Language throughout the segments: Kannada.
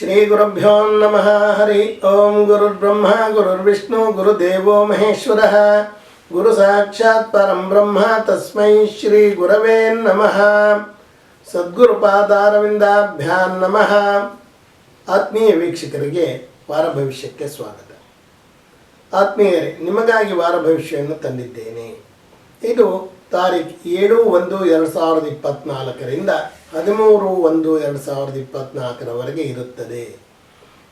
ಶ್ರೀ ಗುರುಭ್ಯೋ ನಮಃ ಹರಿ ಓಂ ಗುರುರ್ಬ್ರಹ್ಮ ಗುರುರ್ವಿಷ್ಣು ಗುರುದೇವೋ ಮಹೇಶ್ವರ ಗುರು ಸಾಕ್ಷಾತ್ ಪರಂ ಬ್ರಹ್ಮ ತಸ್ಮೈ ಶ್ರೀ ಗುರವೇ ನಮಃ ಸದ್ಗುರುಪಾದಾರವಿಂದಾಭ್ಯಾನ್ ನಮಃ ಆತ್ಮೀಯ ವೀಕ್ಷಕರಿಗೆ ವಾರ ಭವಿಷ್ಯಕ್ಕೆ ಸ್ವಾಗತ. ಆತ್ಮೀಯರೇ, ನಿಮಗಾಗಿ ವಾರ ಭವಿಷ್ಯವನ್ನು ತಂದಿದ್ದೇನೆ. ಇದು ತಾರೀಖು ಏಳು ಒಂದು ಎರಡು ಸಾವಿರದ ಇಪ್ಪತ್ತ್ನಾಲ್ಕರಿಂದ ಹದಿಮೂರು ಒಂದು ಎರಡು ಸಾವಿರದ ಇಪ್ಪತ್ತ್ನಾಲ್ಕರವರೆಗೆ ಇರುತ್ತದೆ.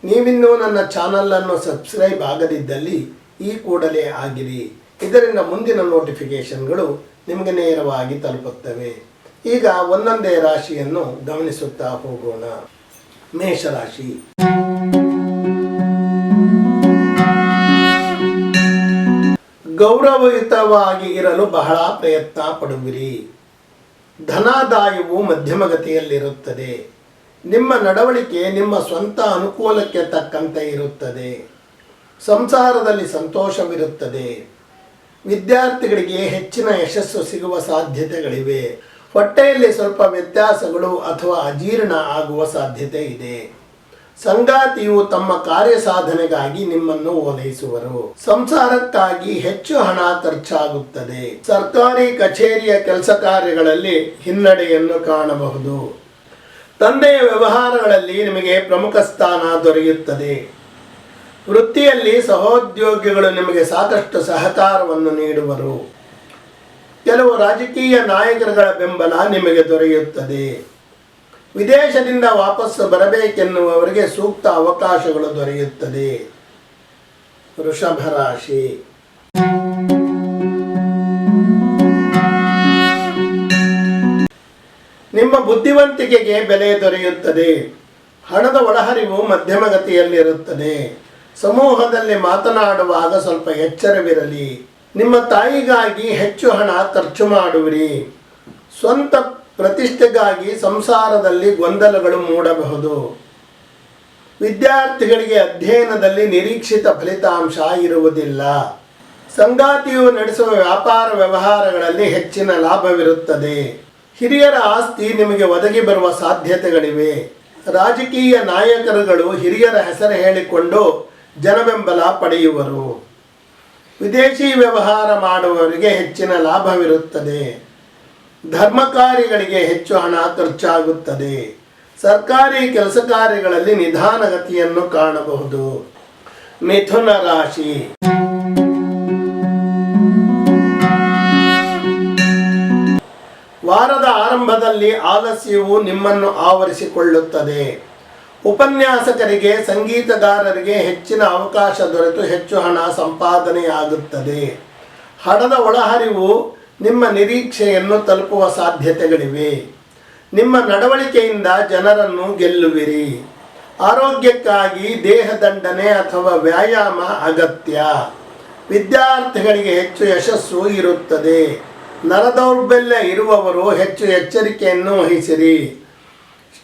ನೀವಿನ್ನೂ ನನ್ನ ಚಾನಲನ್ನು ಸಬ್ಸ್ಕ್ರೈಬ್ ಆಗದಿದ್ದಲ್ಲಿ ಈ ಕೂಡಲೇ ಆಗಿರಿ. ಇದರಿಂದ ಮುಂದಿನ ನೋಟಿಫಿಕೇಷನ್ಗಳು ನಿಮಗೆ ನೇರವಾಗಿ ತಲುಪುತ್ತವೆ. ಈಗ ಒಂದೊಂದೇ ರಾಶಿಯನ್ನು ಗಮನಿಸುತ್ತಾ ಹೋಗೋಣ. ಮೇಷರಾಶಿ. ಗೌರವಯುತವಾಗಿ ಇರಲು ಬಹಳ ಪ್ರಯತ್ನ ಪಡುವಿರಿ. ಧನಾದಾಯವು ಮಧ್ಯಮಗತಿಯಲ್ಲಿರುತ್ತದೆ. ನಿಮ್ಮ ನಡವಳಿಕೆ ನಿಮ್ಮ ಸ್ವಂತ ಅನುಕೂಲಕ್ಕೆ ತಕ್ಕಂತೆ ಇರುತ್ತದೆ. ಸಂಸಾರದಲ್ಲಿ ಸಂತೋಷವಿರುತ್ತದೆ. ವಿದ್ಯಾರ್ಥಿಗಳಿಗೆ ಹೆಚ್ಚಿನ ಯಶಸ್ಸು ಸಿಗುವ ಸಾಧ್ಯತೆಗಳಿವೆ. ಹೊಟ್ಟೆಯಲ್ಲಿ ಸ್ವಲ್ಪ ವ್ಯತ್ಯಾಸಗಳು ಅಥವಾ ಅಜೀರ್ಣ ಆಗುವ ಸಾಧ್ಯತೆ ಇದೆ. ಸಂಗಾತಿಯು ತಮ್ಮ ಕಾರ್ಯ ಸಾಧನೆಗಾಗಿ ನಿಮ್ಮನ್ನು ಓಲೈಸುವರು. ಸಂಸಾರಕ್ಕಾಗಿ ಹೆಚ್ಚು ಹಣ ಖರ್ಚಾಗುತ್ತದೆ. ಸರ್ಕಾರಿ ಕಚೇರಿಯ ಕೆಲಸ ಕಾರ್ಯಗಳಲ್ಲಿ ಹಿನ್ನಡೆಯನ್ನು ಕಾಣಬಹುದು. ತಂದೆಯ ವ್ಯವಹಾರಗಳಲ್ಲಿ ನಿಮಗೆ ಪ್ರಮುಖ ಸ್ಥಾನ ದೊರೆಯುತ್ತದೆ. ವೃತ್ತಿಯಲ್ಲಿ ಸಹೋದ್ಯೋಗಿಗಳು ನಿಮಗೆ ಸಾಕಷ್ಟು ಸಹಕಾರವನ್ನು ನೀಡುವರು. ಕೆಲವು ರಾಜಕೀಯ ನಾಯಕರುಗಳ ಬೆಂಬಲ ನಿಮಗೆ ದೊರೆಯುತ್ತದೆ. ವಿದೇಶದಿಂದ ವಾಪಸ್ಸು ಬರಬೇಕೆನ್ನುವವರಿಗೆ ಸೂಕ್ತ ಅವಕಾಶಗಳು ದೊರೆಯುತ್ತದೆ. ವೃಷಭ ರಾಶಿ ನಿಮ್ಮ ಬುದ್ಧಿವಂತಿಕೆಗೆ ಬೆಲೆ ದೊರೆಯುತ್ತದೆ. ಹಣದ ಒಳಹರಿವು ಮಧ್ಯಮಗತಿಯಲ್ಲಿರುತ್ತದೆ. ಸಮೂಹದಲ್ಲಿ ಮಾತನಾಡುವಾಗ ಸ್ವಲ್ಪ ಎಚ್ಚರವಿರಲಿ. ನಿಮ್ಮ ತಾಯಿಗಾಗಿ ಹೆಚ್ಚು ಹಣ ಖರ್ಚು ಮಾಡುವಿರಿ. ಸ್ವಂತ ಪ್ರತಿಷ್ಠೆಗಾಗಿ ಸಂಸಾರದಲ್ಲಿ ಗೊಂದಲಗಳು ಮೂಡಬಹುದು. ವಿದ್ಯಾರ್ಥಿಗಳಿಗೆ ಅಧ್ಯಯನದಲ್ಲಿ ನಿರೀಕ್ಷಿತ ಫಲಿತಾಂಶ ಇರುವುದಿಲ್ಲ. ಸಂಗಾತಿಯು ನಡೆಸುವ ವ್ಯಾಪಾರ ವ್ಯವಹಾರಗಳಲ್ಲಿ ಹೆಚ್ಚಿನ ಲಾಭವಿರುತ್ತದೆ. ಹಿರಿಯರ ಆಸ್ತಿ ನಿಮಗೆ ಒದಗಿ ಬರುವ ಸಾಧ್ಯತೆಗಳಿವೆ. ರಾಜಕೀಯ ನಾಯಕರುಗಳು ಹಿರಿಯರ ಹೆಸರು ಹೇಳಿಕೊಂಡು ಜನಬೆಂಬಲ ಪಡೆಯುವರು. ವಿದೇಶಿ ವ್ಯವಹಾರ ಮಾಡುವವರಿಗೆ ಹೆಚ್ಚಿನ ಲಾಭವಿರುತ್ತದೆ. ಧರ್ಮ ಕಾರ್ಯಗಳಿಗೆ ಹೆಚ್ಚು ಹಣ ಖರ್ಚಾಗುತ್ತದೆ. ಸರ್ಕಾರಿ ಕೆಲಸ ಕಾರ್ಯಗಳಲ್ಲಿ ನಿಧಾನಗತಿಯನ್ನು ಕಾಣಬಹುದು. ಮಿಥುನ ರಾಶಿ. ವಾರದ ಆರಂಭದಲ್ಲಿ ಆಲಸ್ಯವು ನಿಮ್ಮನ್ನು ಆವರಿಸಿಕೊಳ್ಳುತ್ತದೆ. ಉಪನ್ಯಾಸಕರಿಗೆ, ಸಂಗೀತಗಾರರಿಗೆ ಹೆಚ್ಚಿನ ಅವಕಾಶ ದೊರೆತು ಹೆಚ್ಚು ಹಣ ಸಂಪಾದನೆಯಾಗುತ್ತದೆ. ಹಣದ ಒಳಹರಿವು ನಿಮ್ಮ ನಿರೀಕ್ಷೆಯನ್ನು ತಲುಪುವ ಸಾಧ್ಯತೆಗಳಿವೆ. ನಿಮ್ಮ ನಡವಳಿಕೆಯಿಂದ ಜನರನ್ನು ಗೆಲ್ಲುವಿರಿ. ಆರೋಗ್ಯಕ್ಕಾಗಿ ದೇಹದಂಡನೆ ಅಥವಾ ವ್ಯಾಯಾಮ ಅಗತ್ಯ. ವಿದ್ಯಾರ್ಥಿಗಳಿಗೆ ಹೆಚ್ಚು ಯಶಸ್ಸು ಇರುತ್ತದೆ. ನರದೌರ್ಬಲ್ಯ ಇರುವವರು ಹೆಚ್ಚು ಎಚ್ಚರಿಕೆಯನ್ನು ವಹಿಸಿರಿ.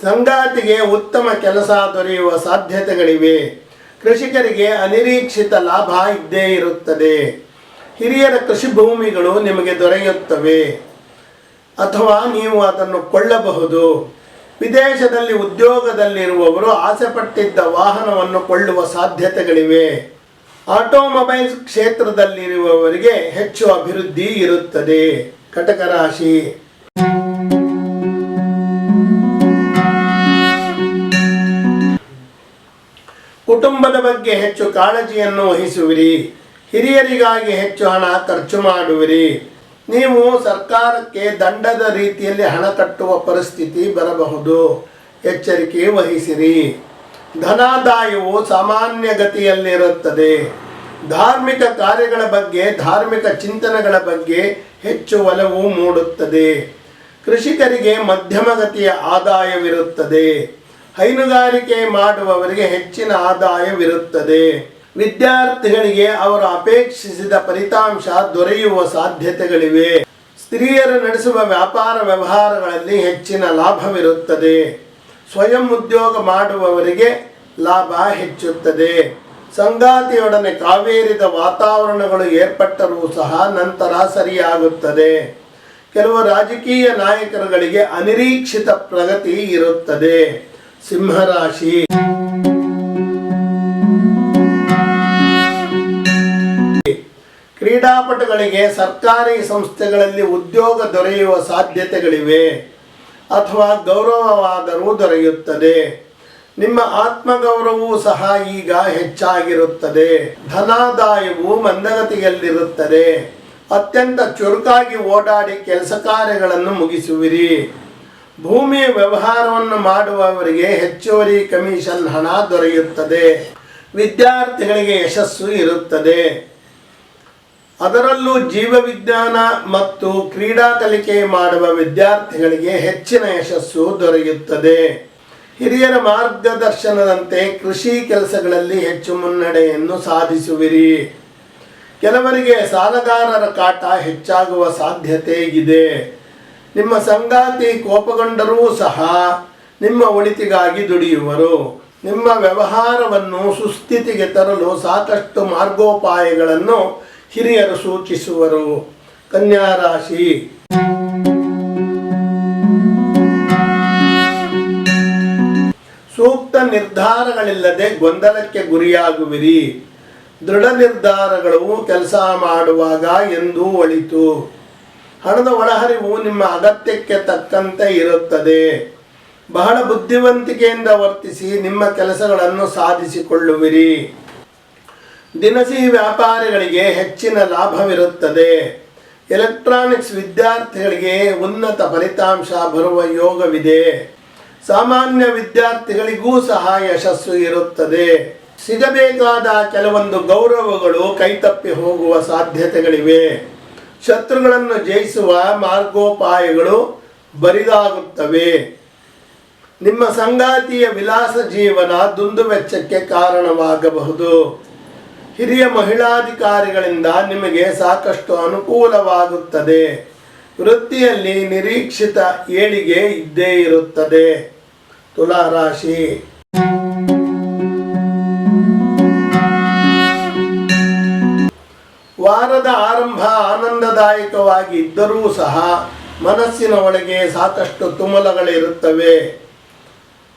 ಸಂಗಾತಿಗೆ ಉತ್ತಮ ಕೆಲಸ ದೊರೆಯುವ ಸಾಧ್ಯತೆಗಳಿವೆ. ಕೃಷಿಕರಿಗೆ ಅನಿರೀಕ್ಷಿತ ಲಾಭ ಇದ್ದೇ ಇರುತ್ತದೆ. ಹಿರಿಯರ ಕೃಷಿ ಭೂಮಿಗಳು ನಿಮಗೆ ದೊರೆಯುತ್ತವೆ. ಅಥವಾ ನೀವು ಅದನ್ನು ಕೊಳ್ಳಬಹುದು. ವಿದೇಶದಲ್ಲಿ ಉದ್ಯೋಗದಲ್ಲಿರುವವರು ಆಸೆಪಟ್ಟಿದ್ದ ವಾಹನವನ್ನು ಕೊಳ್ಳುವ ಸಾಧ್ಯತೆಗಳಿವೆ. ಆಟೋಮೊಬೈಲ್ ಕ್ಷೇತ್ರದಲ್ಲಿರುವವರಿಗೆ ಹೆಚ್ಚು ಅಭಿವೃದ್ಧಿ ಇರುತ್ತದೆ. ಕಟಕ ರಾಶಿ. ಕುಟುಂಬದ ಬಗ್ಗೆ ಹೆಚ್ಚು ಕಾಳಜಿಯನ್ನು ವಹಿಸುವಿರಿ. ಹಿರಿಯರಿಗಾಗಿ ಹೆಚ್ಚು ಹಣ ಖರ್ಚು ಮಾಡುವಿರಿ. ನೀವು ಸರ್ಕಾರಕ್ಕೆ ದಂಡದ ರೀತಿಯಲ್ಲಿ ಹಣ ಕಟ್ಟುವ ಪರಿಸ್ಥಿತಿ ಬರಬಹುದು. ಎಚ್ಚರಿಕೆ ವಹಿಸಿರಿ. ಧನಾದಾಯವು ಸಾಮಾನ್ಯ ಗತಿಯಲ್ಲಿರುತ್ತದೆ ಧಾರ್ಮಿಕ ಕಾರ್ಯಗಳ ಬಗ್ಗೆ, ಧಾರ್ಮಿಕ ಚಿಂತನೆಗಳ ಬಗ್ಗೆ ಹೆಚ್ಚು ಒಲವು ಮೂಡುತ್ತದೆ. ಕೃಷಿಕರಿಗೆ ಮಧ್ಯಮಗತಿಯ ಆದಾಯವಿರುತ್ತದೆ. ಹೈನುಗಾರಿಕೆ ಮಾಡುವವರಿಗೆ ಹೆಚ್ಚಿನ ಆದಾಯವಿರುತ್ತದೆ. ವಿದ್ಯಾರ್ಥಿಗಳಿಗೆ ಅವರು ಅಪೇಕ್ಷಿಸಿದ ಫಲಿತಾಂಶ ದೊರೆಯುವ ಸಾಧ್ಯತೆಗಳಿವೆ. ಸ್ತ್ರೀಯರು ನಡೆಸುವ ವ್ಯಾಪಾರ ವ್ಯವಹಾರಗಳಲ್ಲಿ ಹೆಚ್ಚಿನ ಲಾಭವಿರುತ್ತದೆ. ಸ್ವಯಂ ಉದ್ಯೋಗ ಮಾಡುವವರಿಗೆ ಲಾಭ ಹೆಚ್ಚುತ್ತದೆ. ಸಂಗಾತಿಯೊಡನೆ ಕಾವೇರಿದ ವಾತಾವರಣಗಳು ಏರ್ಪಟ್ಟರೂ ಸಹ ನಂತರ ಸರಿಯಾಗುತ್ತದೆ. ಕೆಲವು ರಾಜಕೀಯ ನಾಯಕರುಗಳಿಗೆ ಅನಿರೀಕ್ಷಿತ ಪ್ರಗತಿ ಇರುತ್ತದೆ. ಸಿಂಹರಾಶಿ. ಕ್ರೀಡಾಪಟುಗಳಿಗೆ ಸರ್ಕಾರಿ ಸಂಸ್ಥೆಗಳಲ್ಲಿ ಉದ್ಯೋಗ ದೊರೆಯುವ ಸಾಧ್ಯತೆಗಳಿವೆ ಅಥವಾ ಗೌರವವಾದರೂ ದೊರೆಯುತ್ತದೆ. ನಿಮ್ಮ ಆತ್ಮಗೌರವವೂ ಸಹ ಈಗ ಹೆಚ್ಚಾಗಿರುತ್ತದೆ. ಧನಾದಾಯವು ಮಂದಗತಿಯಲ್ಲಿರುತ್ತದೆ. ಅತ್ಯಂತ ಚುರುಕಾಗಿ ಓಡಾಡಿ ಕೆಲಸ ಕಾರ್ಯಗಳನ್ನು ಮುಗಿಸುವಿರಿ. ಭೂಮಿ ವ್ಯವಹಾರವನ್ನು ಮಾಡುವವರಿಗೆ ಹೆಚ್ಚುವರಿ ಕಮಿಷನ್ ಹಣ ದೊರೆಯುತ್ತದೆ. ವಿದ್ಯಾರ್ಥಿಗಳಿಗೆ ಯಶಸ್ಸು ಇರುತ್ತದೆ. ಅದರಲ್ಲೂ ಜೀವವಿಜ್ಞಾನ ಮತ್ತು ಕ್ರೀಡಾ ಕಲಿಕೆ ಮಾಡುವ ವಿದ್ಯಾರ್ಥಿಗಳಿಗೆ ಹೆಚ್ಚಿನ ಯಶಸ್ಸು ದೊರೆಯುತ್ತದೆ. ಹಿರಿಯರ ಮಾರ್ಗದರ್ಶನದಂತೆ ಕೃಷಿ ಕೆಲಸಗಳಲ್ಲಿ ಹೆಚ್ಚು ಮುನ್ನಡೆಯನ್ನು ಸಾಧಿಸುವಿರಿ. ಕೆಲವರಿಗೆ ಸಾಲಗಾರರ ಕಾಟ ಹೆಚ್ಚಾಗುವ ಸಾಧ್ಯತೆ ಇದೆ. ನಿಮ್ಮ ಸಂಗಾತಿ ಕೋಪಗೊಂಡರೂ ಸಹ ನಿಮ್ಮ ಒಳಿತಿಗಾಗಿ ದುಡಿಯುವರು. ನಿಮ್ಮ ವ್ಯವಹಾರವನ್ನು ಸುಸ್ಥಿತಿಗೆ ತರಲು ಸಾಕಷ್ಟು ಮಾರ್ಗೋಪಾಯಗಳನ್ನು ಹಿರಿಯರು ಸೂಚಿಸುವರು. ಕನ್ಯಾ ರಾಶಿ ಸೂಕ್ತ ನಿರ್ಧಾರಗಳಿಲ್ಲದೆ ಗೊಂದಲಕ್ಕೆ ಗುರಿಯಾಗುವಿರಿ. ದೃಢ ನಿರ್ಧಾರಗಳು ಕೆಲಸ ಮಾಡುವಾಗ ಎಂದೂ ಒಳಿತು. ಹಣದ ಒಳಹರಿವು ನಿಮ್ಮ ಅಗತ್ಯಕ್ಕೆ ತಕ್ಕಂತೆ ಇರುತ್ತದೆ. ಬಹಳ ಬುದ್ಧಿವಂತಿಕೆಯಿಂದ ವರ್ತಿಸಿ ನಿಮ್ಮ ಕೆಲಸಗಳನ್ನು ಸಾಧಿಸಿಕೊಳ್ಳುವಿರಿ. ದಿನಸಿ ವ್ಯಾಪಾರಿಗಳಿಗೆ ಹೆಚ್ಚಿನ ಲಾಭವಿರುತ್ತದೆ. ಎಲೆಕ್ಟ್ರಾನಿಕ್ಸ್ ವಿದ್ಯಾರ್ಥಿಗಳಿಗೆ ಉನ್ನತ ಫಲಿತಾಂಶ ಬರುವ ಯೋಗವಿದೆ. ಸಾಮಾನ್ಯ ವಿದ್ಯಾರ್ಥಿಗಳಿಗೂ ಸಹ ಯಶಸ್ಸು ಇರುತ್ತದೆ. ಸಿಗಬೇಕಾದ ಕೆಲವೊಂದು ಗೌರವಗಳು ಕೈತಪ್ಪಿ ಹೋಗುವ ಸಾಧ್ಯತೆಗಳಿವೆ. ಶತ್ರುಗಳನ್ನು ಜಯಿಸುವ ಮಾರ್ಗೋಪಾಯಗಳು ಬರಿದಾಗುತ್ತವೆ. ನಿಮ್ಮ ಸಂಗಾತಿಯ ವಿಲಾಸ ಜೀವನ ದುಂದುವೆಚ್ಚಕ್ಕೆ ಕಾರಣವಾಗಬಹುದು. ಹಿರಿಯ ಮಹಿಳಾಧಿಕಾರಿಗಳಿಂದ ನಿಮಗೆ ಸಾಕಷ್ಟು ಅನುಕೂಲವಾಗುತ್ತದೆ. ವೃತ್ತಿಯಲ್ಲಿ ನಿರೀಕ್ಷಿತ ಏಳಿಗೆ ಇದ್ದೇ ಇರುತ್ತದೆ. ತುಲಾರಾಶಿ ವಾರದ ಆರಂಭ ಆನಂದದಾಯಕವಾಗಿ ಇದ್ದರೂ ಸಹ ಮನಸ್ಸಿನ ಒಳಗೆ ಸಾಕಷ್ಟು ತುಮಲಗಳಿರುತ್ತವೆ.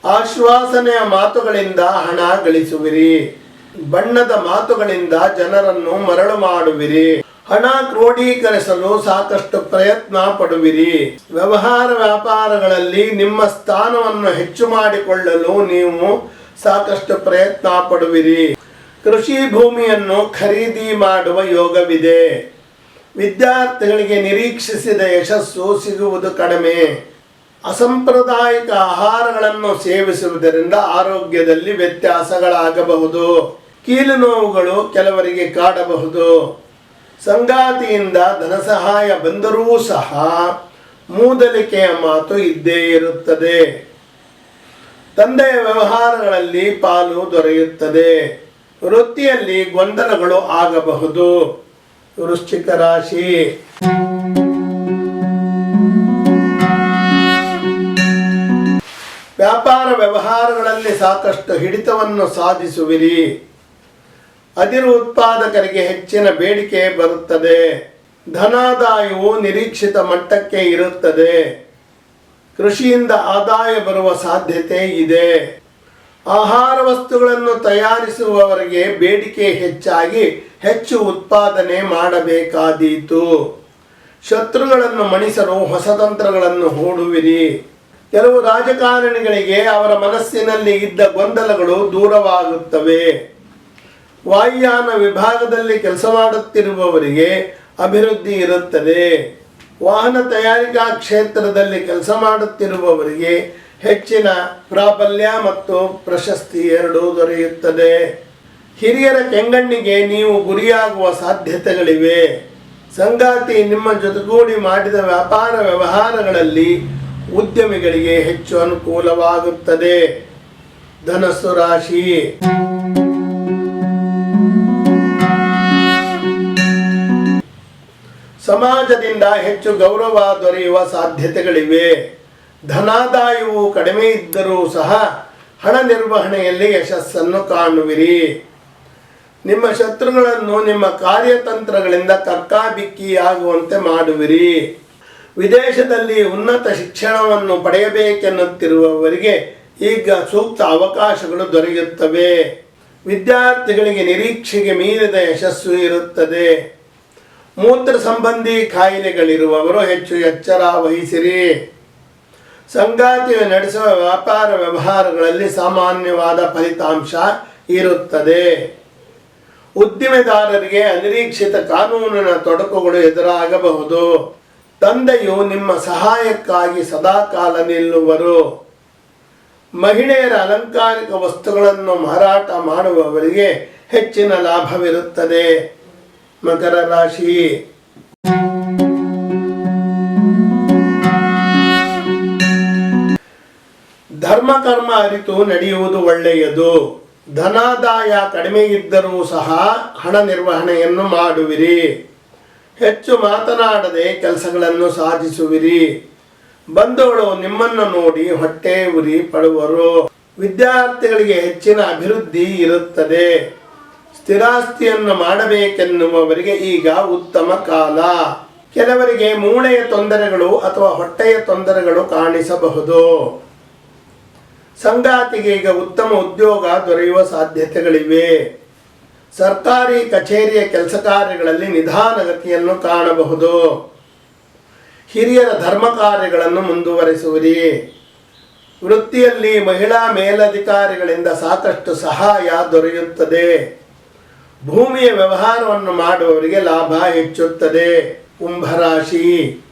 ಆಶ್ವಾಸನೆಯ ಮಾತುಗಳಿಂದ ಹಣ ಗಳಿಸುವಿರಿ. ಬಣ್ಣದ ಮಾತುಗಳಿಂದ ಜನರನ್ನು ಮರಳು ಮಾಡುವಿರಿ. ಹಣ ಕ್ರೋಢೀಕರಿಸಲು ಸಾಕಷ್ಟು ಪ್ರಯತ್ನ ಪಡುವಿರಿ. ವ್ಯವಹಾರ ವ್ಯಾಪಾರಗಳಲ್ಲಿ ನಿಮ್ಮ ಸ್ಥಾನವನ್ನು ಹೆಚ್ಚು ಮಾಡಿಕೊಳ್ಳಲು ನೀವು ಸಾಕಷ್ಟು ಪ್ರಯತ್ನ ಪಡುವಿರಿ. ಕೃಷಿ ಭೂಮಿಯನ್ನು ಖರೀದಿ ಮಾಡುವ ಯೋಗವಿದೆ. ವಿದ್ಯಾರ್ಥಿಗಳಿಗೆ ನಿರೀಕ್ಷಿಸಿದ ಯಶಸ್ಸು ಸಿಗುವುದು ಕಡಿಮೆ. ಅಸಂಪ್ರದಾಯಿಕ ಆಹಾರಗಳನ್ನು ಸೇವಿಸುವುದರಿಂದ ಆರೋಗ್ಯದಲ್ಲಿ ವ್ಯತ್ಯಾಸಗಳಾಗಬಹುದು. ಕೀಲು ನೋವುಗಳು ಕೆಲವರಿಗೆ ಕಾಡಬಹುದು. ಸಂಗಾತಿಯಿಂದ ಧನ ಸಹಾಯ ಬಂದರೂ ಸಹ ಮೂದಲಿಕೆಯ ಮಾತು ಇದ್ದೇ ಇರುತ್ತದೆ. ತಂದೆಯ ವ್ಯವಹಾರಗಳಲ್ಲಿ ಪಾಲು ದೊರೆಯುತ್ತದೆ. ವೃತ್ತಿಯಲ್ಲಿ ಗೊಂದಲಗಳು ಆಗಬಹುದು. ವೃಶ್ಚಿಕ ರಾಶಿ. ವ್ಯಾಪಾರ ವ್ಯವಹಾರಗಳಲ್ಲಿ ಸಾಕಷ್ಟು ಹಿಡಿತವನ್ನು ಸಾಧಿಸುವಿರಿ. ಅದಿರು ಉತ್ಪಾದಕರಿಗೆ ಹೆಚ್ಚಿನ ಬೇಡಿಕೆ ಬರುತ್ತದೆ. ಧನಾದಾಯವು ನಿರೀಕ್ಷಿತ ಮಟ್ಟಕ್ಕೆ ಇರುತ್ತದೆ. ಕೃಷಿಯಿಂದ ಆದಾಯ ಬರುವ ಸಾಧ್ಯತೆ ಇದೆ. ಆಹಾರ ವಸ್ತುಗಳನ್ನು ತಯಾರಿಸುವವರಿಗೆ ಬೇಡಿಕೆ ಹೆಚ್ಚಾಗಿ ಹೆಚ್ಚು ಉತ್ಪಾದನೆ ಮಾಡಬೇಕಾದೀತು. ಶತ್ರುಗಳನ್ನು ಮಣಿಸಲು ಹೊಸ ತಂತ್ರಗಳನ್ನು ಹೂಡುವಿರಿ. ಕೆಲವು ರಾಜಕಾರಣಿಗಳಿಗೆ ಅವರ ಮನಸ್ಸಿನಲ್ಲಿ ಇದ್ದ ಗೊಂದಲಗಳು ದೂರವಾಗುತ್ತವೆ. ವಾಯುಯಾನ ವಿಭಾಗದಲ್ಲಿ ಕೆಲಸ ಮಾಡುತ್ತಿರುವವರಿಗೆ ಅಭಿವೃದ್ಧಿ ಇರುತ್ತದೆ. ವಾಹನ ತಯಾರಿಕಾ ಕ್ಷೇತ್ರದಲ್ಲಿ ಕೆಲಸ ಮಾಡುತ್ತಿರುವವರಿಗೆ ಹೆಚ್ಚಿನ ಪ್ರಾಬಲ್ಯ ಮತ್ತು ಪ್ರಶಸ್ತಿ ಎರಡೂ ದೊರೆಯುತ್ತದೆ. ಹಿರಿಯರ ಕೆಂಗಣ್ಣಿಗೆ ನೀವು ಗುರಿಯಾಗುವ ಸಾಧ್ಯತೆಗಳಿವೆ. ಸಂಗಾತಿ ನಿಮ್ಮ ಜೊತೆಗೂಡಿ ಮಾಡಿದ ವ್ಯಾಪಾರ ವ್ಯವಹಾರಗಳಲ್ಲಿ ಉದ್ಯಮಿಗಳಿಗೆ ಹೆಚ್ಚು ಅನುಕೂಲವಾಗುತ್ತದೆ. ಧನಸ್ಸು ರಾಶಿ. ಸಮಾಜದಿಂದ ಹೆಚ್ಚು ಗೌರವ ದೊರೆಯುವ ಸಾಧ್ಯತೆಗಳಿವೆ. ಧನಾದಾಯವು ಕಡಿಮೆ ಇದ್ದರೂ ಸಹ ಹಣ ನಿರ್ವಹಣೆಯಲ್ಲಿ ಯಶಸ್ಸನ್ನು ಕಾಣುವಿರಿ. ನಿಮ್ಮ ಶತ್ರುಗಳನ್ನು ನಿಮ್ಮ ಕಾರ್ಯತಂತ್ರಗಳಿಂದ ಕಕ್ಕಾಬಿಕ್ಕಿಯಾಗುವಂತೆ ಮಾಡುವಿರಿ. ವಿದೇಶದಲ್ಲಿ ಉನ್ನತ ಶಿಕ್ಷಣವನ್ನು ಪಡೆಯಬೇಕೆನ್ನುತ್ತಿರುವವರಿಗೆ ಈಗ ಸೂಕ್ತ ಅವಕಾಶಗಳು ದೊರೆಯುತ್ತವೆ. ವಿದ್ಯಾರ್ಥಿಗಳಿಗೆ ನಿರೀಕ್ಷೆಗೆ ಮೀರಿದ ಯಶಸ್ಸು ಇರುತ್ತದೆ. ಮೂತ್ರ ಸಂಬಂಧಿ ಕಾಯಿಲೆಗಳಿರುವವರು ಹೆಚ್ಚು ಎಚ್ಚರ ವಹಿಸಿರಿ. ಸಂಗಾತಿ ನಡೆಸುವ ವ್ಯಾಪಾರ ವ್ಯವಹಾರಗಳಲ್ಲಿ ಸಾಮಾನ್ಯವಾದ ಫಲಿತಾಂಶ ಇರುತ್ತದೆ. ಉದ್ದಿಮೆದಾರರಿಗೆ ಅನಿರೀಕ್ಷಿತ ಕಾನೂನಿನ ತೊಡಕುಗಳು ಎದುರಾಗಬಹುದು. ತಂದೆಯು ನಿಮ್ಮ ಸಹಾಯಕ್ಕಾಗಿ ಸದಾಕಾಲ ನಿಲ್ಲುವರು. ಮಹಿಳೆಯರ ಅಲಂಕಾರಿಕ ವಸ್ತುಗಳನ್ನು ಮಾರಾಟ ಮಾಡುವವರಿಗೆ ಹೆಚ್ಚಿನ ಲಾಭವಿರುತ್ತದೆ. ಮಕರ ರಾಶಿ. ಧರ್ಮ ಕರ್ಮ ಅರಿತು ನಡೆಯುವುದು ಒಳ್ಳೆಯದು. ಧನಾದಾಯ ಕಡಿಮೆ ಇದ್ದರೂ ಸಹ ಹಣ ನಿರ್ವಹಣೆಯನ್ನು ಮಾಡುವಿರಿ. ಹೆಚ್ಚು ಮಾತನಾಡದೆ ಕೆಲಸಗಳನ್ನು ಸಾಧಿಸುವಿರಿ. ಬಂಧುಗಳು ನಿಮ್ಮನ್ನು ನೋಡಿ ಹೊಟ್ಟೆ ಉರಿ ಪಡುವರು. ವಿದ್ಯಾರ್ಥಿಗಳಿಗೆ ಹೆಚ್ಚಿನ ಅಭಿವೃದ್ಧಿ ಇರುತ್ತದೆ. ಸ್ಥಿರಾಸ್ತಿಯನ್ನು ಮಾಡಬೇಕೆನ್ನುವವರಿಗೆ ಈಗ ಉತ್ತಮ ಕಾಲ. ಕೆಲವರಿಗೆ ಮೂಳೆಯ ತೊಂದರೆಗಳು ಅಥವಾ ಹೊಟ್ಟೆಯ ತೊಂದರೆಗಳು ಕಾಣಿಸಬಹುದು. ಸಂಗಾತಿಗೆ ಈಗ ಉತ್ತಮ ಉದ್ಯೋಗ ದೊರೆಯುವ ಸಾಧ್ಯತೆಗಳಿವೆ. ಸರ್ಕಾರಿ ಕಚೇರಿಯ ಕೆಲಸ ಕಾರ್ಯಗಳಲ್ಲಿ ನಿಧಾನಗತಿಯನ್ನು ಕಾಣಬಹುದು. ಹಿರಿಯರ ಧರ್ಮ ಕಾರ್ಯಗಳನ್ನು ಮುಂದುವರಿಸುವಿರಿ. ವೃತ್ತಿಯಲ್ಲಿ ಮಹಿಳಾ ಮೇಲಧಿಕಾರಿಗಳಿಂದ ಸಾಕಷ್ಟು ಸಹಾಯ ದೊರೆಯುತ್ತದೆ. ಭೂಮಿಯ ವ್ಯವಹಾರವನ್ನು ಮಾಡುವವರಿಗೆ ಲಾಭ ಹೆಚ್ಚುತ್ತದೆ. ಕುಂಭರಾಶಿ.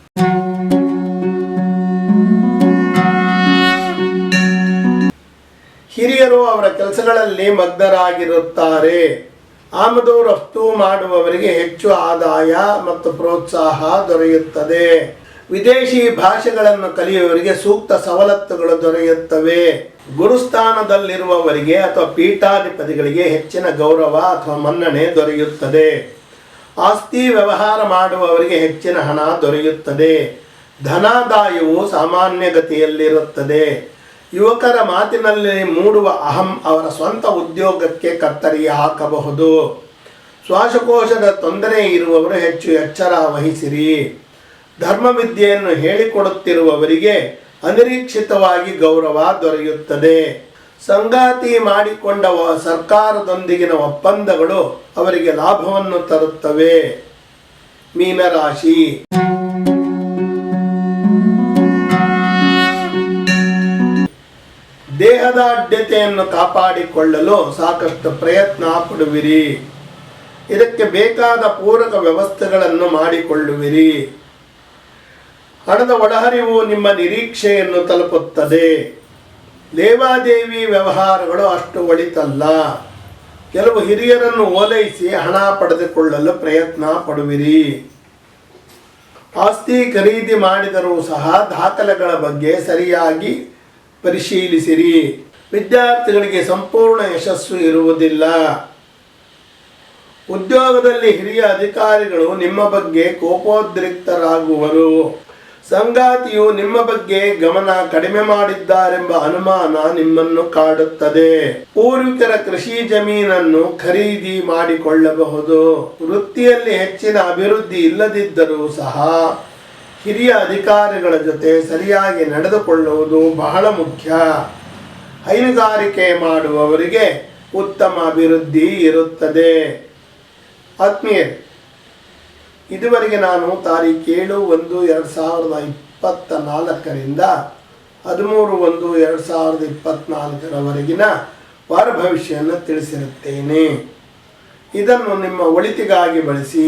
ಹಿರಿಯರು ಅವರ ಕೆಲಸಗಳಲ್ಲಿ ಮಗ್ನರಾಗಿರುತ್ತಾರೆ. ಆಮದು ರಫ್ತು ಮಾಡುವವರಿಗೆ ಹೆಚ್ಚು ಆದಾಯ ಮತ್ತು ಪ್ರೋತ್ಸಾಹ ದೊರೆಯುತ್ತದೆ. ವಿದೇಶಿ ಭಾಷೆಗಳನ್ನು ಕಲಿಯುವವರಿಗೆ ಸೂಕ್ತ ಸವಲತ್ತುಗಳು ದೊರೆಯುತ್ತವೆ. ಗುರುಸ್ಥಾನದಲ್ಲಿರುವವರಿಗೆ ಅಥವಾ ಪೀಠಾಧಿಪತಿಗಳಿಗೆ ಹೆಚ್ಚಿನ ಗೌರವ ಅಥವಾ ಮನ್ನಣೆ ದೊರೆಯುತ್ತದೆ. ಆಸ್ತಿ ವ್ಯವಹಾರ ಮಾಡುವವರಿಗೆ ಹೆಚ್ಚಿನ ಹಣ ದೊರೆಯುತ್ತದೆ. ಧನಾದಾಯವು ಸಾಮಾನ್ಯ ಗತಿಯಲ್ಲಿರುತ್ತದೆ ಯುವಕರ ಮಾತಿನಲ್ಲಿ ಮೂಡುವ ಅಹಂ ಅವರ ಸ್ವಂತ ಉದ್ಯೋಗಕ್ಕೆ ಕತ್ತರಿ ಹಾಕಬಹುದು ಶ್ವಾಸಕೋಶದ ತೊಂದರೆ ಇರುವವರು ಹೆಚ್ಚು ಎಚ್ಚರ ವಹಿಸಿರಿ. ಧರ್ಮವಿದ್ಯೆಯನ್ನು ಹೇಳಿಕೊಡುತ್ತಿರುವವರಿಗೆ ಅನಿರೀಕ್ಷಿತವಾಗಿ ಗೌರವ ದೊರೆಯುತ್ತದೆ. ಸಂಗಾತಿ ಮಾಡಿಕೊಂಡ ಸರ್ಕಾರದೊಂದಿಗಿನ ಒಪ್ಪಂದಗಳು ಅವರಿಗೆ ಲಾಭವನ್ನು ತರುತ್ತವೆ. ಮೀನರಾಶಿ. ದೇಹದ ಅಡ್ಡತೆಯನ್ನು ಕಾಪಾಡಿಕೊಳ್ಳಲು ಸಾಕಷ್ಟು ಪ್ರಯತ್ನ ಪಡುವಿರಿ. ಇದಕ್ಕೆ ಬೇಕಾದ ಪೂರಕ ವ್ಯವಸ್ಥೆಗಳನ್ನು ಮಾಡಿಕೊಳ್ಳುವಿರಿ. ಹಣದ ಒಳಹರಿವು ನಿಮ್ಮ ನಿರೀಕ್ಷೆಯನ್ನು ತಲುಪುತ್ತದೆ. ಲೇವಾದೇವಿ ವ್ಯವಹಾರಗಳು ಅಷ್ಟು ಒಳಿತಲ್ಲ. ಕೆಲವು ಹಿರಿಯರನ್ನು ಓಲೈಸಿ ಹಣ ಪಡೆದುಕೊಳ್ಳಲು ಪ್ರಯತ್ನ ಪಡುವಿರಿ. ಆಸ್ತಿ ಖರೀದಿ ಮಾಡಿದರೂ ಸಹ ದಾಖಲೆಗಳ ಬಗ್ಗೆ ಸರಿಯಾಗಿ ಪರಿಶೀಲಿಸಿರಿ. ವಿದ್ಯಾರ್ಥಿಗಳಿಗೆ ಸಂಪೂರ್ಣ ಯಶಸ್ಸು ಇರುವುದಿಲ್ಲ. ಉದ್ಯೋಗದಲ್ಲಿ ಹಿರಿಯ ಅಧಿಕಾರಿಗಳು ನಿಮ್ಮ ಬಗ್ಗೆ ಕೋಪೋದ್ರಿಕ್ತರಾಗುವರು. ಸಂಗಾತಿಯು ನಿಮ್ಮ ಬಗ್ಗೆ ಗಮನ ಕಡಿಮೆ ಮಾಡಿದ್ದಾರೆಂಬ ಅನುಮಾನ ನಿಮ್ಮನ್ನು ಕಾಡುತ್ತದೆ. ಪೂರ್ವಿಕರ ಕೃಷಿ ಜಮೀನನ್ನು ಖರೀದಿ ಮಾಡಿಕೊಳ್ಳಬಹುದು. ವೃತ್ತಿಯಲ್ಲಿ ಹೆಚ್ಚಿನ ಅಭಿವೃದ್ಧಿ ಇಲ್ಲದಿದ್ದರೂ ಸಹ ಹಿರಿಯ ಅಧಿಕಾರಿಗಳ ಜೊತೆ ಸರಿಯಾಗಿ ನಡೆದುಕೊಳ್ಳುವುದು ಬಹಳ ಮುಖ್ಯ. ಹೈನುಗಾರಿಕೆ ಮಾಡುವವರಿಗೆ ಉತ್ತಮ ಅಭಿವೃದ್ಧಿ ಇರುತ್ತದೆ. ಆತ್ಮೀಯರೇ ಇದುವರೆಗೆ ನಾನು ತಾರೀಕು ಏಳು ಒಂದು ಎರಡು ಸಾವಿರದ ಇಪ್ಪತ್ತ ನಾಲ್ಕರಿಂದ ಹದಿಮೂರು ಒಂದು ಎರಡು ಸಾವಿರದ ಇಪ್ಪತ್ತ್ನಾಲ್ಕರವರೆಗಿನ ವಾರ ಭವಿಷ್ಯವನ್ನು ತಿಳಿಸಿರುತ್ತೇನೆ. ಇದನ್ನು ನಿಮ್ಮ ಒಳಿತಿಗಾಗಿ ಬಳಸಿ.